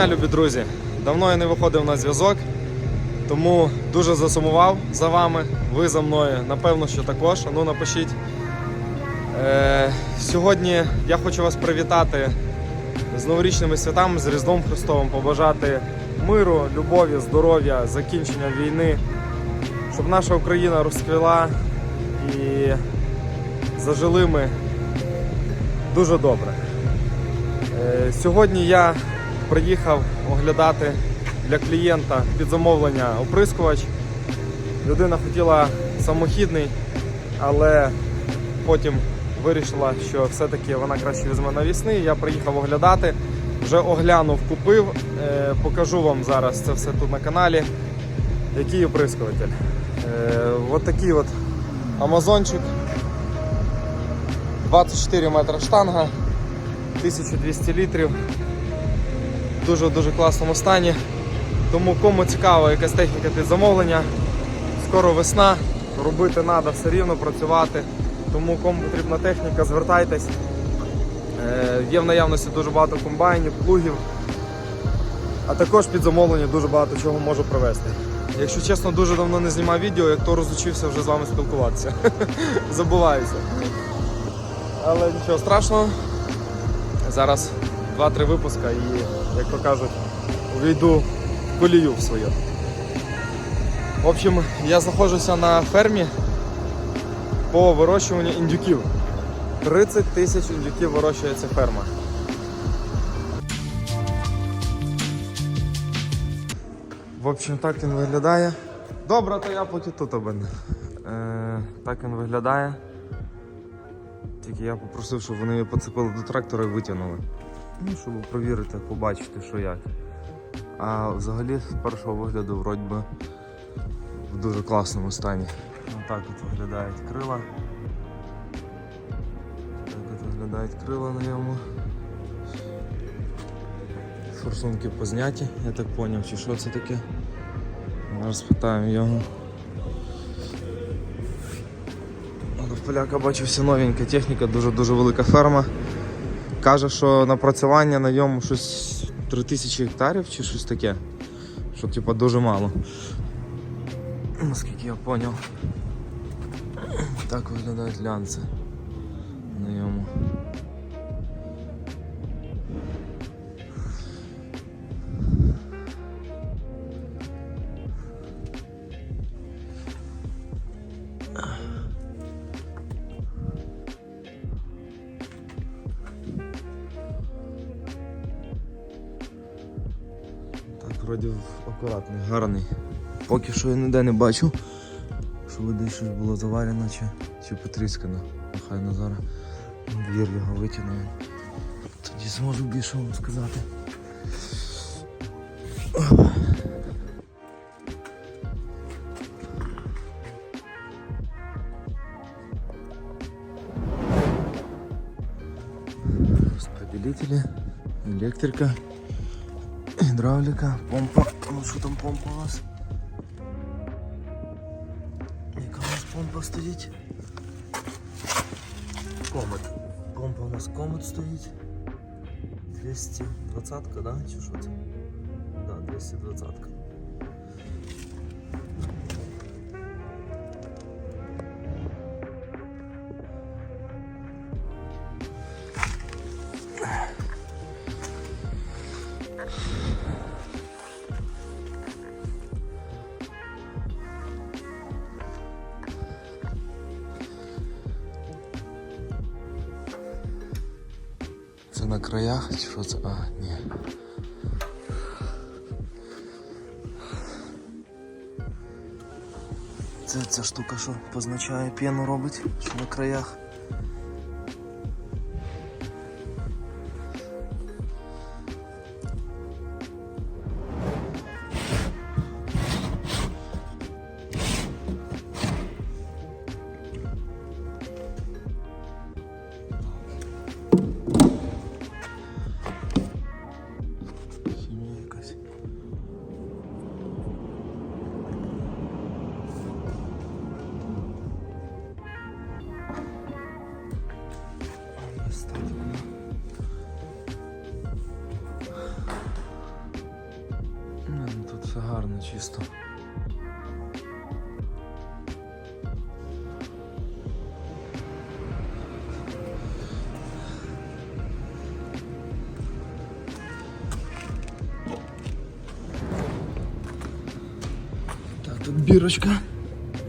Дня, любі друзі! Давно я не виходив на зв'язок, тому дуже засумував за вами. Ви за мною, напевно, що також. Ну напишіть. Е, сьогодні я хочу вас привітати з новорічними святами, з Різдвом Христовим, побажати миру, любові, здоров'я, закінчення війни, щоб наша Україна розквіла і зажили ми дуже добре. Е, Сьогодні я приїхав оглядати для клієнта під замовлення оприскувач. Людина хотіла самохідний, але потім вирішила, що все-таки вона краще візьме навісний. Я приїхав оглядати, вже оглянув, купив. Е, Покажу вам зараз це все тут на каналі. Який оприскуватель. Е, От такий от Амазончик. 24 метра штанга. 1200 літрів. Дуже-дуже класному стані. Тому кому цікава якась техніка під замовлення, скоро весна, робити треба все рівно, працювати. Тому кому потрібна техніка, звертайтесь. Е, Є в наявності дуже багато комбайнів, плугів, а також під замовлення дуже багато чого можу привезти. Якщо чесно, дуже давно не знімав відео, як то розучився вже з вами спілкуватися. Забуваюся. Але нічого страшного. Зараз 2-3 випуска і, як то кажуть, увійду в колію в свою. В общем, я знаходжуся на фермі по вирощуванню індюків. 30 тисяч індюків вирощує ця ферма. В общем, так він виглядає. Добре, то я поки тут обидне. Е, так він виглядає. Тільки я попросив, щоб вони його поцепили до трактора і витягнули. Ну, щоб провірити, побачити, що як. А взагалі з першого вигляду вроді би в дуже класному стані. Отак от виглядають крила. Так от виглядають крила на ньому. Форсунки позняті, я так зрозумів, чи що це таке. Зараз спитаємо його. В поляка бачу все новенька техніка, дуже-дуже велика ферма. Каже, що напрацювання на ньому щось 3000 гектарів чи щось таке. Що типа дуже мало. Наскільки я зрозумів. Так виглядають лянці на ньому. Гарний. Поки що я ніде не бачу, щоб десь щось було заварено чи, чи потріскано. Нехай на зараз двір його витягне. Тоді зможу більше вам сказати. Распределители, электрика. Гідравліка, помпа. Ну що там помпа у нас? Яка у нас помпа стоїть? Комет. Помпа у нас комет стоїть. 220 да? Чи що це? Да, 220 На краях що це? А, ні. Це ця штука, що позначає п'єну робить, що на краях. Бірочка.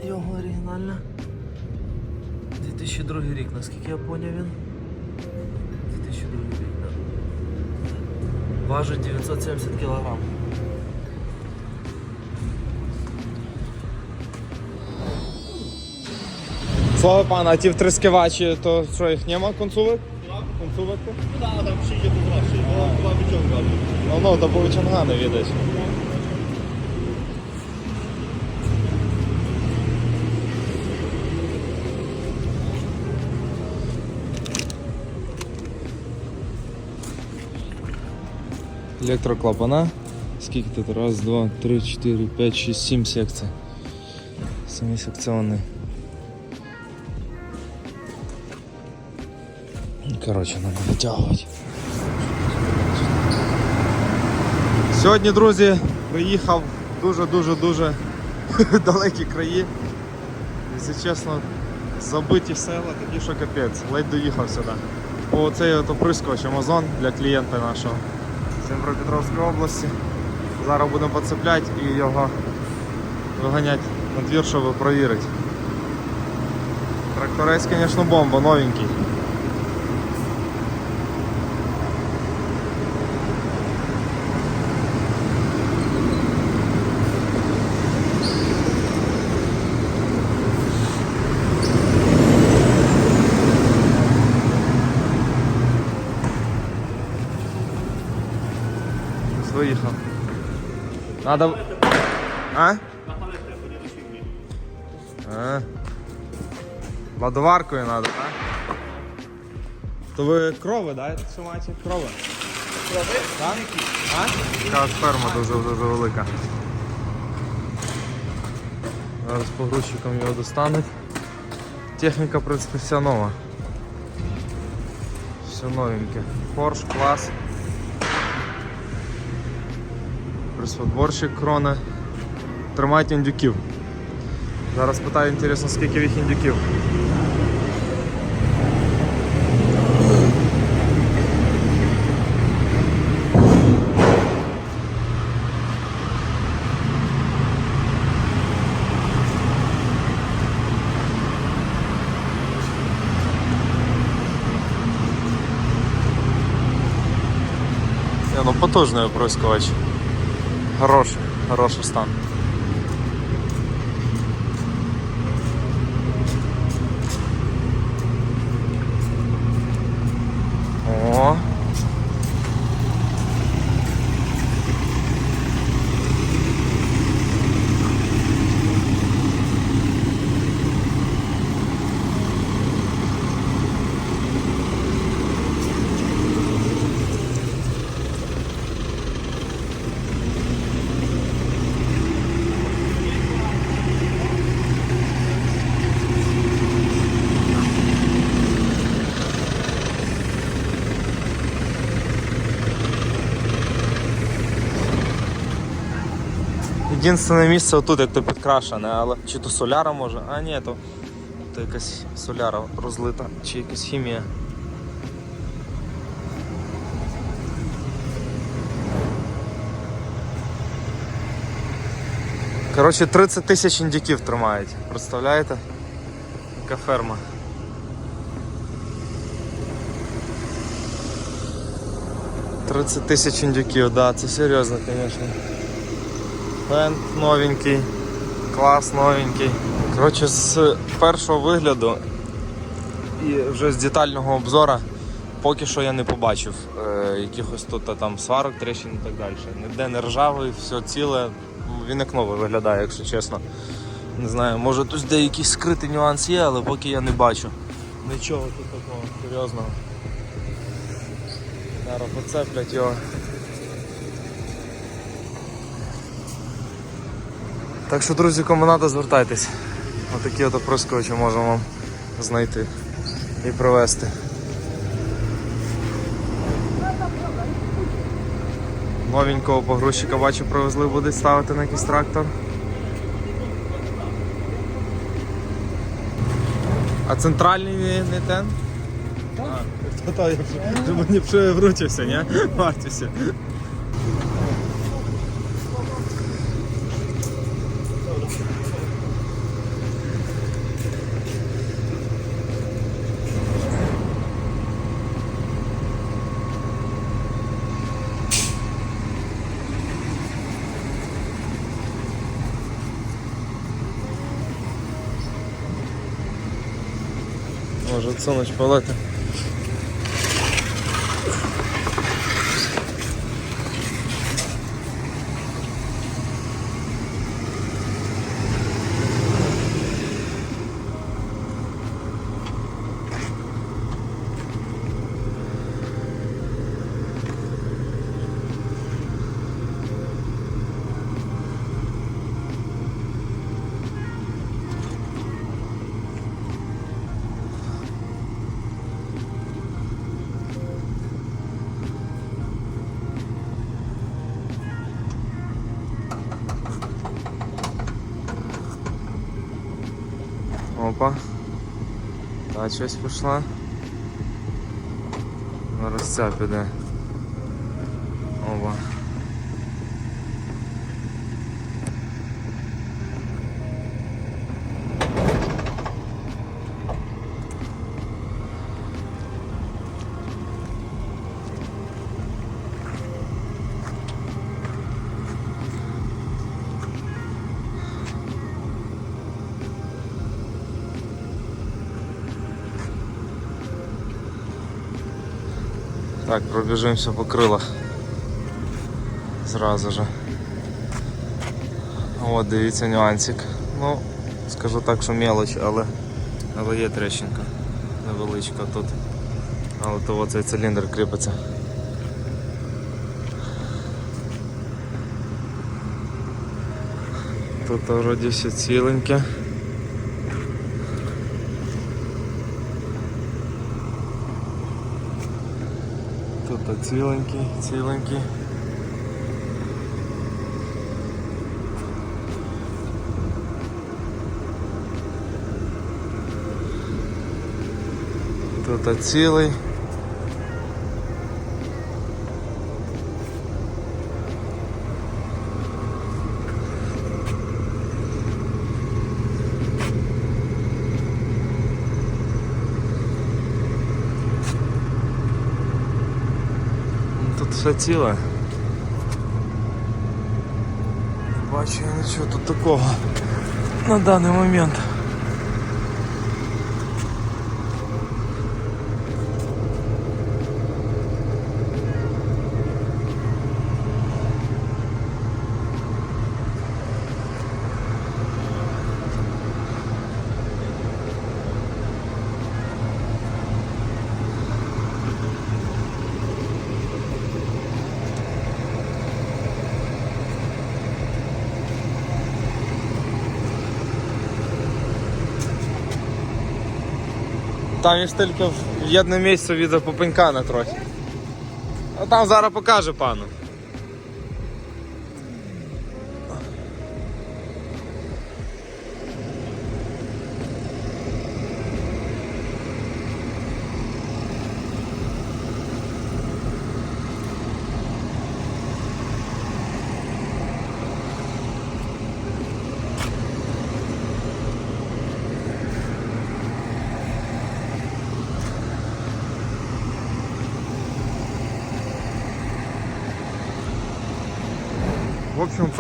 Його оригінальна. 2002 рік, наскільки я поняв він. 2002 рік, так. Важить 970 кг. Слово пана, а ті втрискивачі, то що їх нема концовок? Концовок? Tak, tam przyjdzie to zawsze, bo chyba wyciągam. Ну, ну, то був чангани відać. Електроклапана. Скільки тут? Раз, два, три, чотири, п'ять, шість, сім секцій. Семисекціонний. Коротше, треба витягувати. Сьогодні, друзі, приїхав дуже-дуже-дуже далекі краї. Якщо чесно, забиті села, такі що капець. Ледь доїхав сюди. По цей от оприскувач Amazon для клієнта нашого Дніпропетровської області. Зараз будемо поцепляти і його виганяти на двір, щоб провірити. Тракторець, звісно, бомба, новенький. Виїхав. Надо. А? А. Ладоваркою надо, так? То ви крови, да? Маєте? Крови? Крови? Так? А? Така ферма дуже дуже велика. Зараз погрузчиком його достануть. Техніка, в принципі, вся нова. Все новеньке. Порш, клас. Присводборщик крона. Тримають індюків. Зараз питаю, інтересно, скільки в їх індюків. Не, ну потужний оприскувач. Хороший, хороший стан. Єдине місце отут як то підкрашене, але чи то соляра може, а ні, то, то якась соляра розлита, чи якась хімія. Коротше, 30 тисяч індюків тримають, представляєте? Яка ферма. Тридцять тисяч індюків, да, це серйозно, звісно. Фен новенький, клас новенький. Коротше, з першого вигляду і вже з детального обзору поки що я не побачив е, якихось тут а, там сварок, тріщин і так далі. Ніде не ржавий, все ціле. Він як новий виглядає, якщо чесно. Не знаю, може тут де якийсь скритий нюанс є, але поки я не бачу. Нічого тут такого серйозного. Зараз поцеплять його. Так що, друзі, кому треба, звертайтесь. Отакі от оприскувачі можемо вам знайти і привезти. Новенького погрузчика бачу привезли, будуть ставити на якийсь трактор. А центральний не, не ten? To to, żeby nie przewrócił się, nie? Martwi się. Może Та щось пішла. Зараз ця піде. Опа. Так, пробіжимося по крилах. Зразу же. От, дивіться нюансик. Ну, скажу так, що мелоч, але, але є трещинка. Невеличка тут. Але то оцей циліндр кріпиться. Тут вроді все ціленьке. Тут ціленький, ціленький. Тут цілий. Все Бачу я нічого тут такого на даний момент. Там є ж тільки в одне місце від попенькана трохи. А там зараз покаже пану.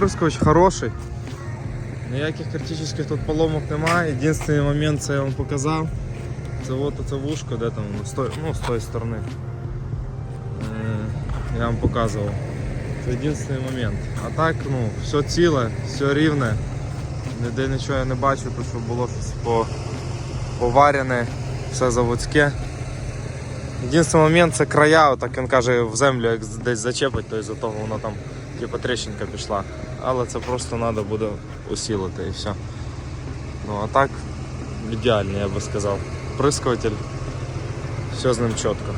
Общем, хороший. Ніяких критичних тут поломок немає. Єдиний момент це я вам показав. Це от оце вушко, де там з той- ну, з тої сторони. Е, Я вам показував. Це єдиний момент. А так, ну, все ціле, все рівне. Ніде нічого я не бачу, то що було щось по, поварене, все заводське. Єдиний момент це края, отак він каже, в землю як десь зачепить, то із-за того воно там типу тріщинка пішла але це просто треба буде усілити і все. Ну а так ідеально, я би сказав. Прискуватель, все з ним чітко.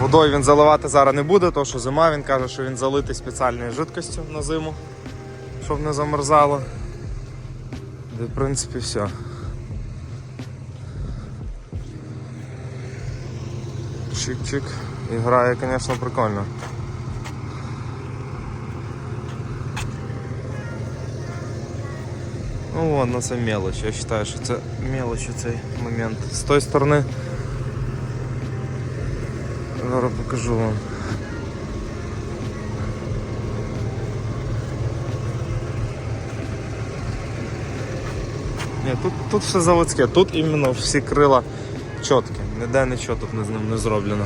Водою він заливати зараз не буде, тому що зима він каже, що він залитий спеціальною жидкістю на зиму щоб не замерзало. В принципі, все. Чик-чик. І грає, звісно, прикольно. Ну ну це мелочь. Я вважаю, що це мелочь цей момент. З тої сторони. Зараз покажу вам. Ні, тут, тут все заводське, тут іменно всі крила чіткі. Ніде нічого тут не, з ним не зроблено.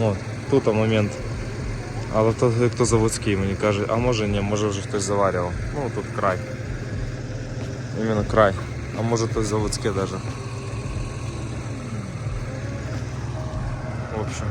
От, тут момент. Але то як то заводський мені каже, а може ні, може вже хтось заварював. Ну тут край. Іменно край. А може то заводське даже. В общем.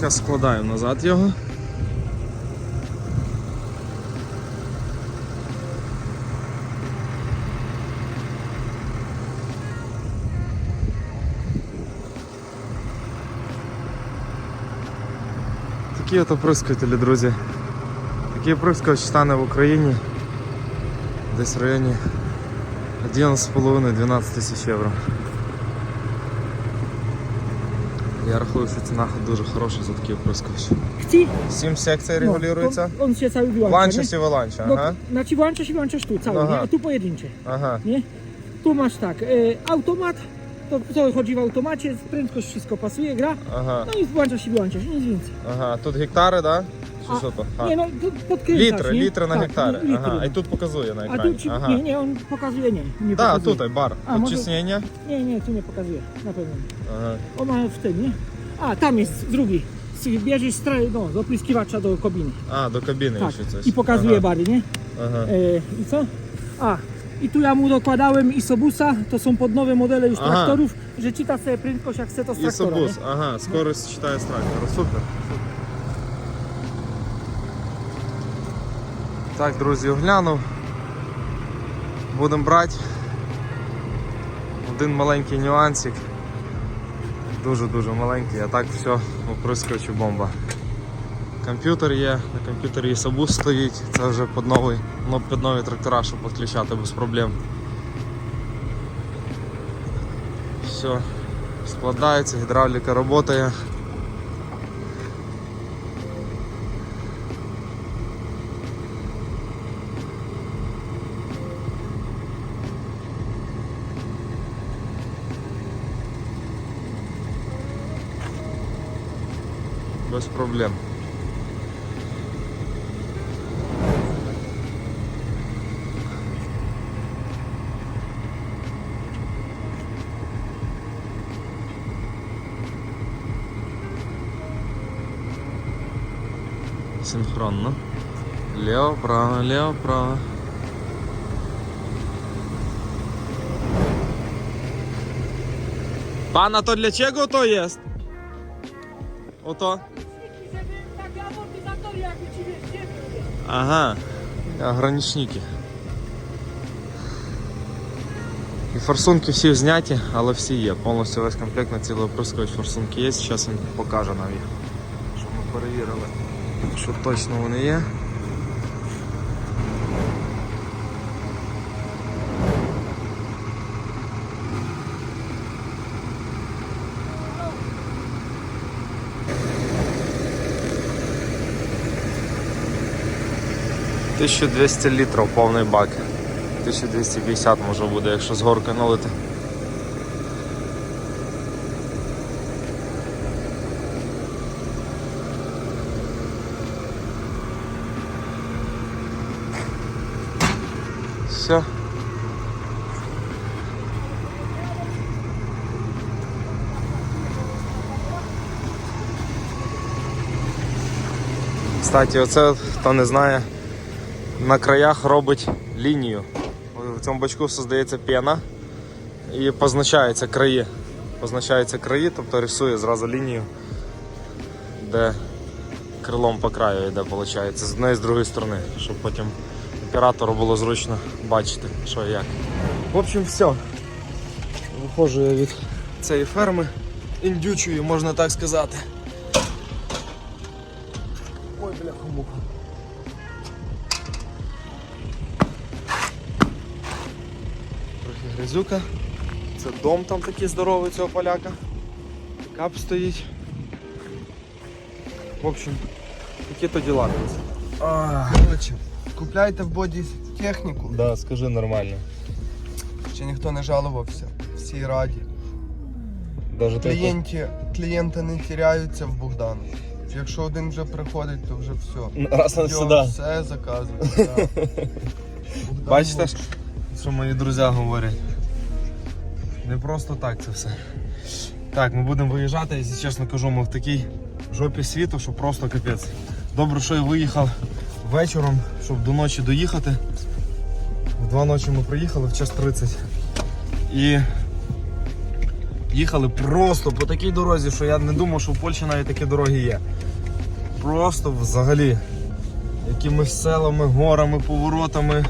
Зараз складаю назад його. Такі от оприскувателі, друзі. Такий оприскувач стане в Україні десь в районі 11,5-12 тисяч євро. Я рахую, що ціна дуже хороша за такий оприскувач. Chci? Сім секцій No, регулюється. on, on się cały wyłącza, Włącza nie? się, wyłącza, No, aha. Znaczy włączasz i włączasz tu, cały, Aha. nie? A tu pojedyncze, Aha, nie? Tu masz tak, e, automat, to co chodzi w automacie, prędkość wszystko pasuje, gra, ага, no i włączasz i wyłączasz, nic więcej. ага. Тут гектари, да? Чи A, що то? А. Nie no, to podkręcasz, Літри, nie? літри на tak, гектари. Litry. Ага. І тут показує на A екрані. tu ci, Ага. nie, nie, on pokazuje, nie, nie Так, pokazuje. тут бар. А, може- Обчислення. Nie, nie, tu nie pokazuje, na pewno nie. Ага. On ma w tym, nie? A, tam jest drugi, bierzesz stra- no, z opryskiwacza do kabiny, А, до кабіни tak, ще coś. i pokazuje Ага. bary, nie? Ага. E, I co? A, i tu ja mu dokładałem Isobusa, to są pod nowe modele już Aha. traktorów, że czyta sobie prędkość jak chce to z І traktora. собус. nie? Ага, скорость читає з трактора. Супер. Так, друзі, оглянув. Будемо брати. Один маленький нюансик. Дуже-дуже маленький, а так все оприскувачу бомба. Комп'ютер є, на комп'ютері і собус стоїть, це вже під новий, ну, під нові трактора, щоб підключати без проблем. Все, складається, гідравліка працює. без проблем. Синхронно. Лево, право, лево, право. Пан, а то для чего то є? Ото. Ага. Ограничники. І форсунки всі зняті, але всі є. Повністю весь комплект на цілий оприскувач форсунки є. Зараз він покаже нам їх. Щоб ми перевірили, що точно вони є. 1200 літрів повний бак. 1250 може буде, якщо з горки налити. Все. Кстати, оце хто не знає на краях робить лінію. В цьому бачку создається пена і позначаються краї. Позначаються краї, тобто рисує зразу лінію, де крилом по краю йде, виходить, з однієї з другої сторони, щоб потім оператору було зручно бачити, що і як. В общем, все. Виходжу я від цієї ферми індючої, можна так сказати. Грязюка. Це дом там такий здоровий цього поляка. Кап стоїть. В общем, такі то діла. Коротше, купляйте в боді техніку, Да, скажи нормально. ще ніхто не жалувався. Всі раді. Даже Клієнті, клієнти не тіряються в Богдану. Якщо один вже приходить, то вже все. Раз Йо, навсегда. все заказують. да. Богдан Бачите, що мої друзі говорять. Не просто так це все. Так, ми будемо виїжджати, якщо чесно кажу, ми в такій жопі світу, що просто капець. Добре, що я виїхав вечором, щоб до ночі доїхати. В два ночі ми приїхали в час 30. І їхали просто по такій дорозі, що я не думав, що в Польщі навіть такі дороги є. Просто взагалі якимись селами, горами, поворотами.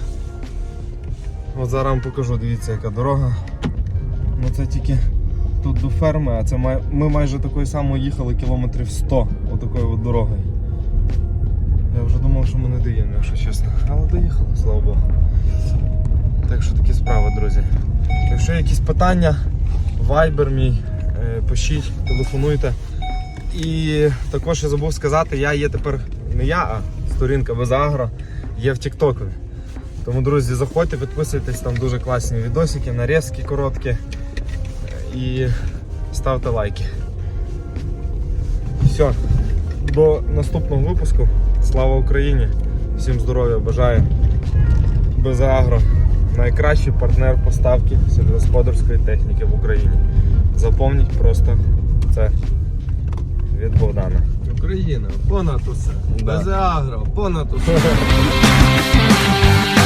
От зараз вам покажу, дивіться, яка дорога. Ну це тільки тут до ферми, а це май... ми майже такою самою їхали кілометрів 100 отакою от дорогою. Я вже думав, що ми не доїдемо, якщо чесно. Але доїхали, слава Богу. Так що такі справи, друзі. Якщо є якісь питання, вайбер мій, е, пишіть, телефонуйте. І також я забув сказати, я є тепер не я, а сторінка Безагро є в Тіктоку. Тому, друзі, заходьте, підписуйтесь, там дуже класні відосики, нарізки короткі. І ставте лайки. Все. До наступного випуску. Слава Україні! Всім здоров'я бажаю. Безагро. Найкращий партнер поставки сільськогосподарської техніки в Україні. Запомніть просто це від Богдана. Україна, понад усе. Да. Без агро, понад усе.